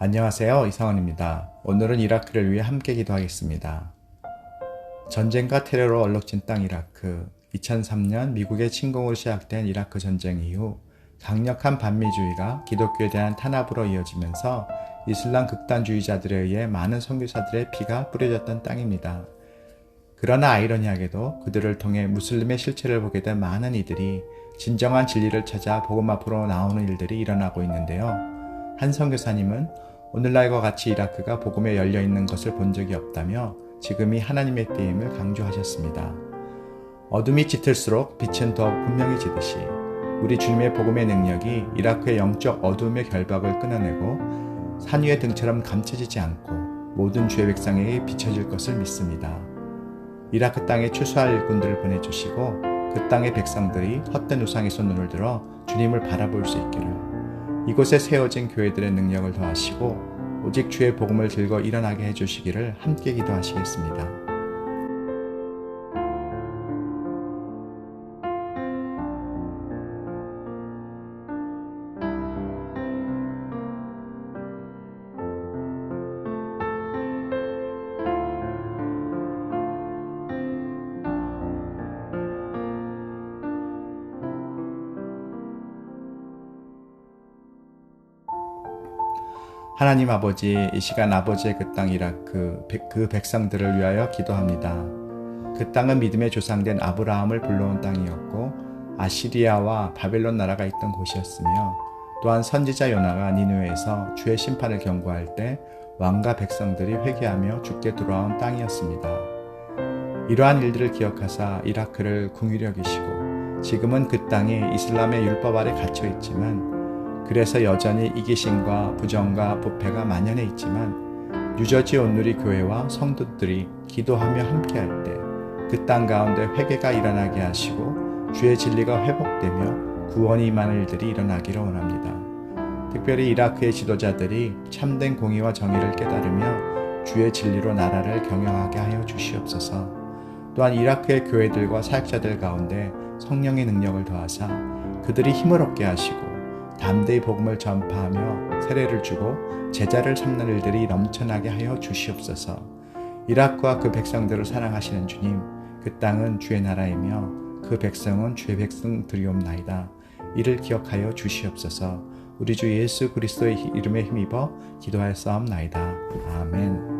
안녕하세요. 이상원입니다. 오늘은 이라크를 위해 함께 기도하겠습니다. 전쟁과 테러로 얼룩진 땅 이라크. 2003년 미국의 침공으로 시작된 이라크 전쟁 이후 강력한 반미주의가 기독교에 대한 탄압으로 이어지면서 이슬람 극단주의자들에 의해 많은 선교사들의 피가 뿌려졌던 땅입니다. 그러나 아이러니하게도 그들을 통해 무슬림의 실체를 보게 된 많은 이들이 진정한 진리를 찾아 복음 앞으로 나오는 일들이 일어나고 있는데요. 한 선교사님은 오늘날과 같이 이라크가 복음에 열려 있는 것을 본 적이 없다며 지금이 하나님의 때임을 강조하셨습니다. 어둠이 짙을수록 빛은 더욱 분명해지듯이 우리 주님의 복음의 능력이 이라크의 영적 어둠의 결박을 끊어내고 산 위의 등처럼 감춰지지 않고 모든 주의 백성에게 비춰질 것을 믿습니다. 이라크 땅에 추수할 일꾼들을 보내주시고 그 땅의 백성들이 헛된 우상에서 눈을 들어 주님을 바라볼 수 있기를 이곳에 세워진 교회들의 능력을 더하시고 오직 주의 복음을 들고 일어나게 해주시기를 함께 기도하시겠습니다. 하나님 아버지, 이 시간 아버지의 그 땅 이라크, 그 백성들을 위하여 기도합니다. 그 땅은 믿음의 조상된 아브라함을 불러온 땅이었고, 아시리아와 바벨론 나라가 있던 곳이었으며, 또한 선지자 요나가 니누에서 주의 심판을 경고할 때 왕과 백성들이 회개하며 죽게 돌아온 땅이었습니다. 이러한 일들을 기억하사 이라크를 여기시고, 지금은 그 땅이 이슬람의 율법 아래 갇혀 있지만, 그래서 여전히 이기심과 부정과 부패가 만연해 있지만 유저지 온누리 교회와 성도들이 기도하며 함께할 때 그 땅 가운데 회개가 일어나게 하시고 주의 진리가 회복되며 구원이 임하는 일들이 일어나기를 원합니다. 특별히 이라크의 지도자들이 참된 공의와 정의를 깨달으며 주의 진리로 나라를 경영하게 하여 주시옵소서. 또한 이라크의 교회들과 사역자들 가운데 성령의 능력을 더하사 그들이 힘을 얻게 하시고 담대히 복음을 전파하며 세례를 주고 제자를 삼는 일들이 넘쳐나게 하여 주시옵소서. 이라크와 그 백성들을 사랑하시는 주님, 그 땅은 주의 나라이며 그 백성은 주의 백성들이옵나이다. 이를 기억하여 주시옵소서. 우리 주 예수 그리스도의 이름에 힘입어 기도하였사옵나이다. 아멘.